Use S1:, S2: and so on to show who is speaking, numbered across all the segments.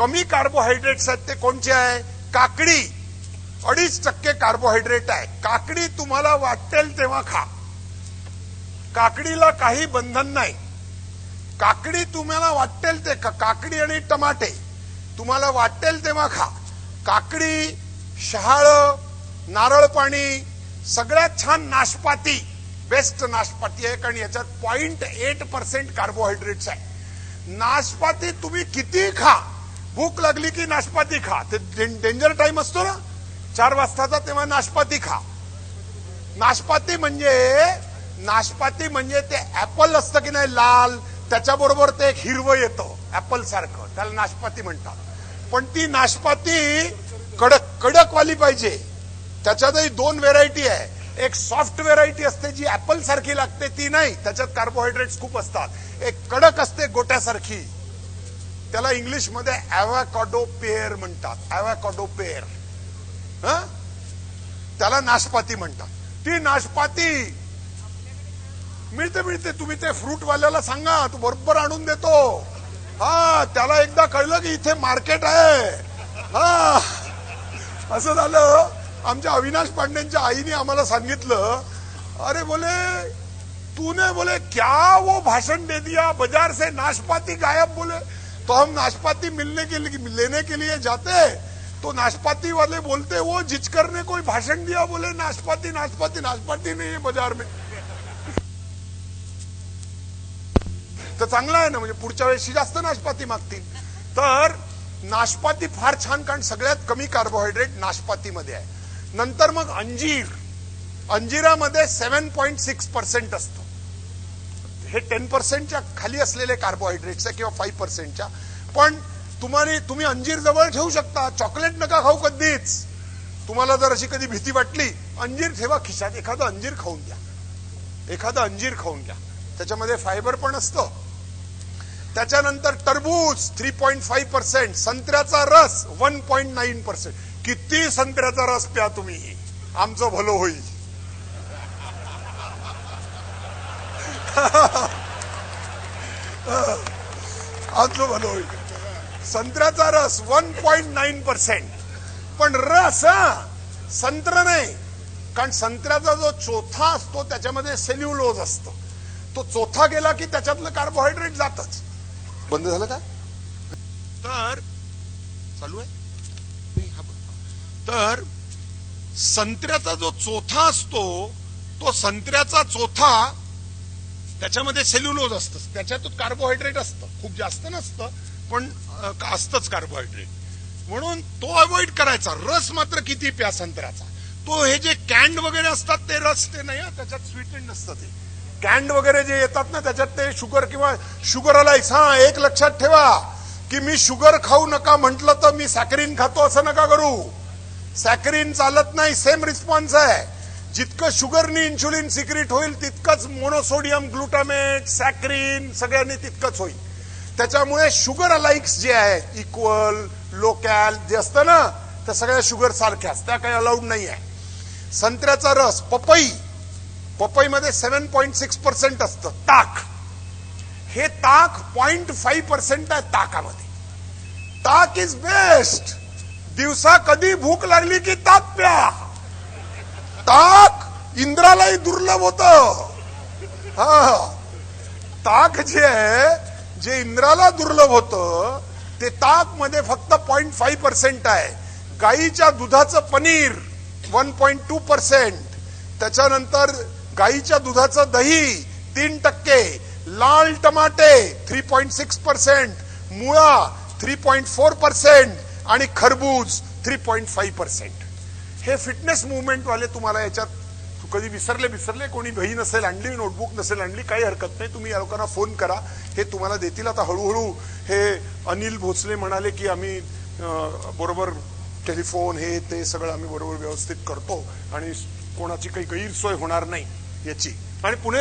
S1: कमी कार्बोहायड्रेट्स आहेत ते कोणचे आहे? काकडी. अडीच टक्के कार्बोहायड्रेट आहे. काकडी तुम्हाला वाटेल तेव्हा खा. काकडीला काही बंधन नाही. काकडी तुम्हाला वाटेल ते का- काकडी आणि टमाटे. तुम्हाला वाटेल तेव्हा खा. काकडी शहाळ नारळ पाणी सगळ्यात छान नाशपाती. बेस्ट नाशपाती आहे कारण याच्यात पॉइंट एट पर्सेंट कार्बोहायड्रेट्स आहे. नाशपाती तुम्ही किती खा? भूक लागली की नाशपाती खा. ते डेंजर टाइम असतो ना? चार वाजताचा तेव्हा नाशपाती खा. नाशपाती म्हणजे नाशपाती म्हणजे ते ऍपल असतं की नाही लाल त्याच्याबरोबर ते एक हिरवं येतं ऍपल सारखं. त्याला नाशपाती म्हणतात. पण ती नाशपाती कडक कडकवाली पाहिजे. त्याच्यातही दोन व्हेरायटी आहे. एक सॉफ्ट व्हेरायटी असते जी ऍपल सारखी लागते ती नाही. त्याच्यात कार्बोहायड्रेट्स खूप असतात. एक कडक असते गोट्यासारखी. त्याला इंग्लिशमध्ये अॅव्हॅकॉडो पेअर म्हणतात. Avocado pear. त्याला नाशपाती म्हणतात. ती नाशपाती! मिळते मिळते. तुम्ही ते फ्रूट वाल्याला सांगा. तो बरोबर आणून देतो. हा त्याला एकदा कळलं की इथे मार्केट आहे. हा. असं झालं. आमच्या अविनाश पांडेंच्या आईने आम्हाला सांगितलं. अरे बोले तूने बोले क्या वो भाषण दे दिया? बाजार से नाशपाती गायब बोले. तो हम नाशपाती मिलने के लिए लेने के लिए जाते तो नाशपाती वाले बोलते वो जिचकर ने कोई भाषण दिया बोले नाशपाती नाशपाती नाशपाती नहीं है बाजार में। तर चांगला आहे ना म्हणजे पुढच्या वेळेशी जास्त नाशपाती मागतील। तर नाशपाती फार छान कारण सगळ्यात कमी कार्बोहायड्रेट नाशपातीमध्ये आहे. नंतर मग अंजीर. अंजिरामध्ये सेव्हन पॉईंट सिक्स पर्सेंट असतं. हे टेन पर्सेंटच्या खाली असलेले कार्बोहायड्रेट्स किंवा फाईव्ह पर्सेंटच्या पण तुम्हाला तुम्ही अंजीर जवळ ठेवू शकता. चॉकलेट नका खाऊ कधीच. तुम्हाला जर अशी कधी भीती वाटली अंजीर ठेवा खिशात. एखादं अंजीर खाऊन घ्या. एखादं अंजीर खाऊन घ्या. त्याच्यामध्ये फायबर पण असतं. त्याच्यानंतर टरबूज थ्री पॉईंट फाईव्ह पर्सेंट संत्र्याचा रस वन पॉईंट नाईन पर्सेंट किती संत्र्याचा रस प्या तुम्ही. आमचं भलं होईल. आजलो भलो संत्र्याचा रस वन पॉईंट नाईन पर्सेंट पण रस हा संत्र नाही. कारण संत्र्याचा जो चोथा असतो त्याच्यामध्ये सेल्युलोज असतो. तो चोथा गेला की त्याच्यातलं कार्बोहायड्रेट जातच. बंद झालं का? तर चालू आहे? तर संत्र्याचा जो चोथा असतो तो संत्र्याचा चोथा त्याच्यामध्ये सेल्युलोज असतं. त्याच्यातून कार्बोहायड्रेट असतं. खूप जास्त नसतं पण असतंच कार्बोहायड्रेट म्हणून तो अवॉइड करायचा. रस मात्र किती प्या संत्र्याचा तो हे जे कॅन्ड वगैरे असतात ते रस ते नाही त्याच्यात स्वीटेंड नसतं ते. कॅन्ड वगैरे जे येतात ना त्याच्यात ते शुगर किंवा शुगर अलाईस हा एक लक्षात ठेवा. की मी शुगर खाऊ नका म्हटलं तर मी सॅकरीन खातो असं नका करू. सॅकरीन चालत नाही सेम रिस्पॉन्स आहे. जितकं शुगरनी इन्शुलिन सिक्रिट होईल तितकंच मोनोसोडियम ग्लुटामेट सॅक्रीन सगळ्यांनी तितकंच होईल. त्याच्यामुळे शुगर अलाइक्स जे आहेत इक्वल लोकॅल जे असतं ना त्या सगळ्या शुगर सारख्याच त्या काही अलाउड नाही आहे. संत्र्याचा रस पपई पपईमध्ये सेव्हन पॉईंट सिक्स पर्सेंट असतं ताक. हे ताक पॉइंट फाईव्ह पर्सेंट आहे ताकामध्ये. ताक इज बेस्ट दिवसा कधी भूक लागली की ताक प्या ताक इंद्रालाही दुर्लभ होत. हा. ताक जे आहे जे इंद्राला दुर्लभ होतं ते ताकमध्ये फक्त पॉइंट फाईव्ह पर्सेंट आहे. गाईच्या दुधाचं paneer one point two percent त्याच्यानंतर गाईच्या दुधाचं दही तीन टक्के. लाल टमाटे थ्री पॉइंट सिक्स पर्सेंट मुळा थ्री पॉइंट फोर पर्सेंट आणि खरबूज थ्री पॉइंट फाईव्ह पर्सेंट हे फिटनेस मुवमेंटवाले तुम्हाला याच्यात कधी विसरले विसरले कोणी घही नसेल आणली नोटबुक नसेल आणली काही हरकत नाही. तुम्ही या लोकांना फोन करा. हे तुम्हाला देतील. आता हळूहळू हे अनिल भोसले म्हणाले की आम्ही बरोबर टेलिफोन हे ते सगळं आम्ही बरोबर व्यवस्थित करतो आणि कोणाची काही गैरसोय होणार नाही याची. आणि पुणे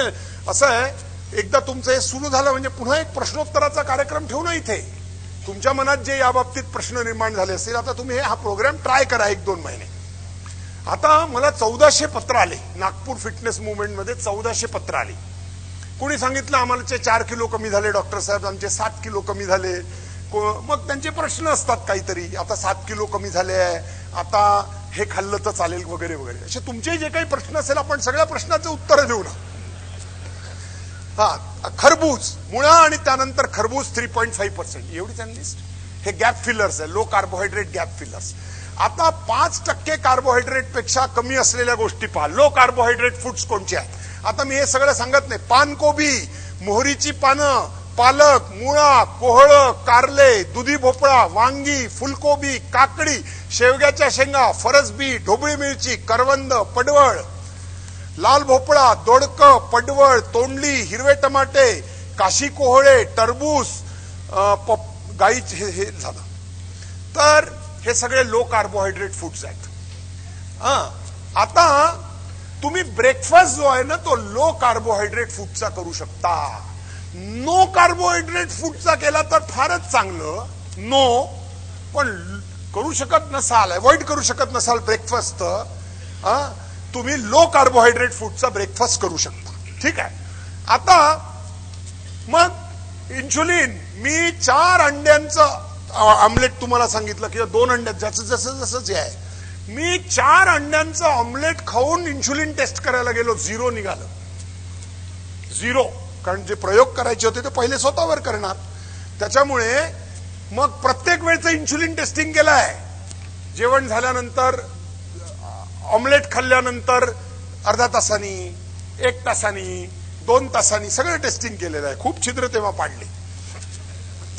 S1: असं आहे एकदा तुमचं हे सुरू झालं म्हणजे पुन्हा एक प्रश्नोत्तराचा कार्यक्रम ठेवू ना इथे. तुमच्या मनात जे या बाबतीत प्रश्न निर्माण झाले असतील आता तुम्ही हे हा प्रोग्राम ट्राय करा एक दोन महिने. आता मला चौदाशे पत्र आले. नागपूर फिटनेस मुवमेंटमध्ये चौदाशे पत्र आले. कोणी सांगितलं आम्हाला चार किलो कमी झाले डॉक्टर साहेब आमचे सात किलो कमी झाले. मग त्यांचे प्रश्न असतात काहीतरी. आता सात किलो कमी झाले आहे. आता हे खाल्लं तर चालेल वगैरे वगैरे. असे तुमचे जे काही प्रश्न असेल आपण सगळ्या प्रश्नाचे उत्तर देऊ ना. हा खरबूज. मुळा आणि त्यानंतर खरबूज थ्री पॉईंट फाईव्ह पर्सेंट एवढी त्यांनी लिस्ट हे गॅप फिलर्स आहे. लो कार्बोहायड्रेट गॅप फिलर्स आता पाच टक्के कार्बोहायड्रेटपेक्षा कमी असलेल्या गोष्टी पहा. लो कार्बोहायड्रेट फूड्स कोणचे आहेत? आता मी हे सगळं सांगत नाही. पानकोबी मोहरीची पानं पालक मुळा कोहळ कारले दुधी भोपळा वांगी फुलकोबी काकडी शेवग्याच्या शेंगा फरसबी ढोबळी मिरची करवंद पडवळ लाल भोपळा दोडक पडवळ तोंडली हिरवे टमाटे काशी कोहळे टरबूज अं, गाई हे हे झालं. तर हे सगळे लो कार्बोहायड्रेट फूड्स आहेत. आता तुम्ही ब्रेकफास्ट जो आहे ना तो लो कार्बोहायड्रेट फूडचा करू शकता. नो कार्बोहायड्रेट फूडचा केला तर फारच चांगलं. नो पण करू शकत नसाल अवॉइड करू शकत नसाल ब्रेकफास्ट तुम्ही लो कार्बोहायड्रेट फूडचा ब्रेकफास्ट करू शकता. ठीक आहे? आता मग इन्शुलिन मी चार अंड्यांचं ऑमलेट तुम्हाला सांगितलं किंवा दोन अंड्यात ज्याचं जसं जसं जे आहे. मी चार अंड्यांचं ऑमलेट खाऊन इन्शुलिन टेस्ट करायला गेलो झिरो निघालं. झिरो कारण जे प्रयोग करायचे होते ते पहिले स्वतःवर करणार. त्याच्यामुळे मग प्रत्येक वेळचं इन्शुलिन टेस्टिंग केलं आहे जेवण झाल्यानंतर ऑमलेट खाल्ल्यानंतर अर्धा तासानी एक तासानी दोन तासांनी सगळं टेस्टिंग केलेलं आहे. खूप छिद्र तेव्हा पाडले.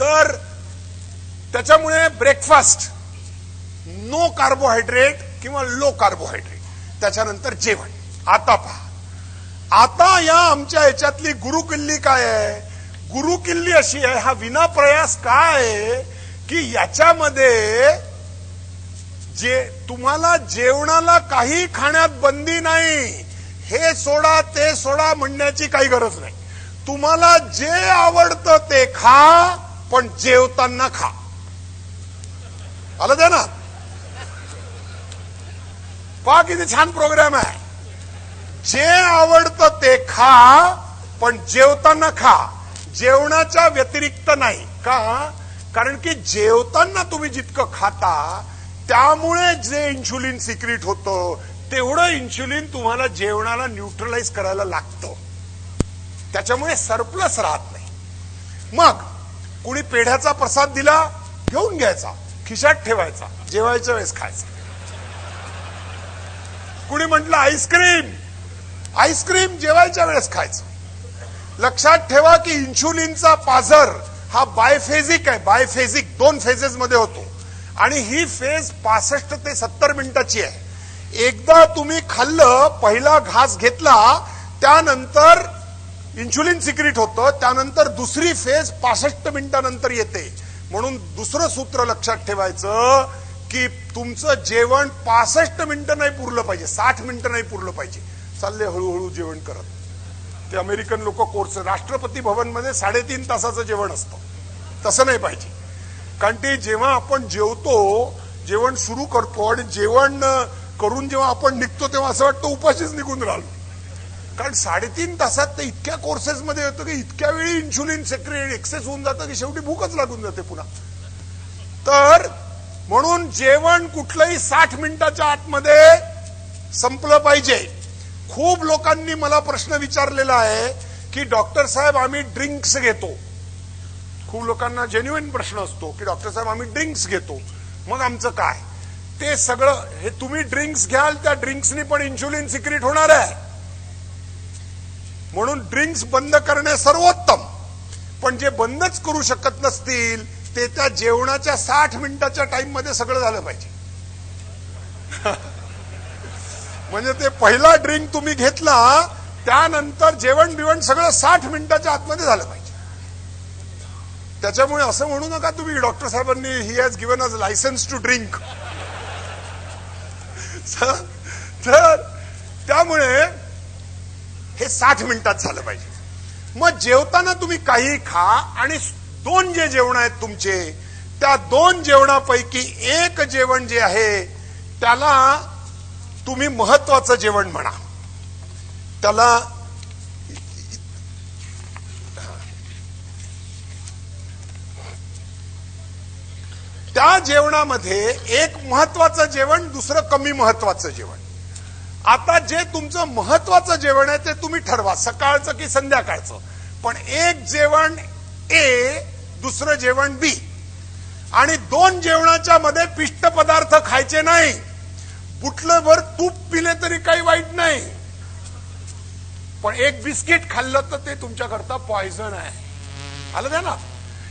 S1: तर त्याच्यामुळे ब्रेकफास्ट नो कार्बोहायड्रेट किंवा लो कार्बोहायड्रेट त्याच्यानंतर जेवण. आता पहा. आता या आमच्या ह्याच्यातली गुरुकिल्ली काय आहे? गुरुकिल्ली अशी आहे. हा विना प्रयास काय आहे? की याच्यामध्ये जे तुम्हाला जेवणाला काही खाण्यात बंदी नाही हे सोडा ते सोडा म्हणण्याची काही गरज नाही. तुम्हाला जे आवडतं ते खा पण जेवताना खा. आलं द्या ना. पा किती छान प्रोग्राम आहे. जे आवडतं ते खा पण जेवताना खा. जेवणाच्या व्यतिरिक्त नाही. का? कारण की जेवताना तुम्ही जितकं खाता त्यामुळे जे इन्शुलिन सिक्रिट होतं तेवढं इन्शुलिन तुम्हाला जेवणाला न्यूट्रलाइज करायला लागतं. त्याच्यामुळे सरप्लस राहत नाही. मग कुणी पेढ्याचा प्रसाद दिला? घेऊन घ्यायचा. खिशात ठेवायचा. जेवायच्या वेळेस खायचा. कुणी म्हटलं आईस्क्रीम आईस्क्रीम जेवायच्या वेळेस खायचं. लक्षात ठेवा की इन्शुलिनचा पाझर हा बायफेजिक आहे. बायफेजिक दोन फेजेस मध्ये होतो. आणि ही फेज पासष्ट ते सत्तर मिनिटाची आहे. एकदा तुम्ही खाल्लं पहिला घास घेतला त्यानंतर इन्शुलिन सिक्रिट होतं त्यानंतर दुसरी फेज पासष्ट मिनिटानंतर येते. म्हणून दुसरं सूत्र लक्षात ठेवायचं की तुमचं जेवण पासष्ट मिनिटं नाही पुरलं पाहिजे साठ मिनिटं नाही पुरलं पाहिजे. चालले हळूहळू जेवण करत. ते अमेरिकन लोक कोर्स राष्ट्रपती भवनमध्ये साडेतीन तासाचं जेवण असतं. तसं नाही पाहिजे. कारण ते जेव्हा आपण जेवतो जेवण सुरू करतो आणि जेवण करून जेव्हा आपण निघतो तेव्हा असं वाटतं उपाशीच निघून राहिलो. कारण साडेतीन तासात ते इतक्या कोर्सेसमध्ये येतं की इतक्या वेळी इन्शुलिन सेक्रेट एक्सेस होऊन जातं की शेवटी भूकच लागून जाते पुन्हा. तर म्हणून जेवण कुठलंही साठ मिनिटाच्या आतमध्ये संपलं पाहिजे. खूप लोकांनी मला प्रश्न विचारलेला आहे की डॉक्टर साहेब आम्ही ड्रिंक्स घेतो. खूप लोकांना जेन्युइन प्रश्न असतो की डॉक्टर साहेब आम्ही ड्रिंक्स घेतो. मग आमचं काय? ते सगळं हे तुम्ही ड्रिंक्स घ्याल त्या ड्रिंक्सनी पण इन्शुलिन सिक्रिट होणार आहे. म्हणून ड्रिंक्स बंद करणे सर्वोत्तम. पण जे बंदच करू शकत नसतील ते त्या जेवणाच्या साठ मिनिटाच्या टाइममध्ये सगळं झालं पाहिजे. म्हणजे ते पहिला ड्रिंक तुम्ही घेतला त्यानंतर जेवण बिवण सगळं साठ मिनिटाच्या आतमध्ये झालं पाहिजे. त्याच्यामुळे असं म्हणू नका तुम्ही डॉक्टर साहेबांनी he has given us licence to drink तर त्यामुळे हे साठ मिनिटात झालं पाहिजे. मग जेवताना तुम्ही काही खा आणि दोन जे जेवण आहेत तुमचे त्या दोन जेवणापैकी एक जेवण जे आहे त्याला तुम्ही महत्वाचं जेवण म्हणा. त्याला त्या जेवणामध्ये एक महत्वाचं जेवण दुसरं कमी महत्वाचं जेवण. आता जे तुमचं महत्वाचं जेवण आहे ते तुम्ही ठरवा सकाळचं की संध्याकाळचं. पण एक जेवण ए दुसरं जेवण बी. आणि दोन जेवणाच्या मध्ये पिष्ट पदार्थ खायचे नाही. बुटलंभर तूप पिले तरी काही वाईट नाही. पण एक बिस्किट खाल्लं तर ते तुमच्याकरता पॉइझन आहे. आलं द्या ना?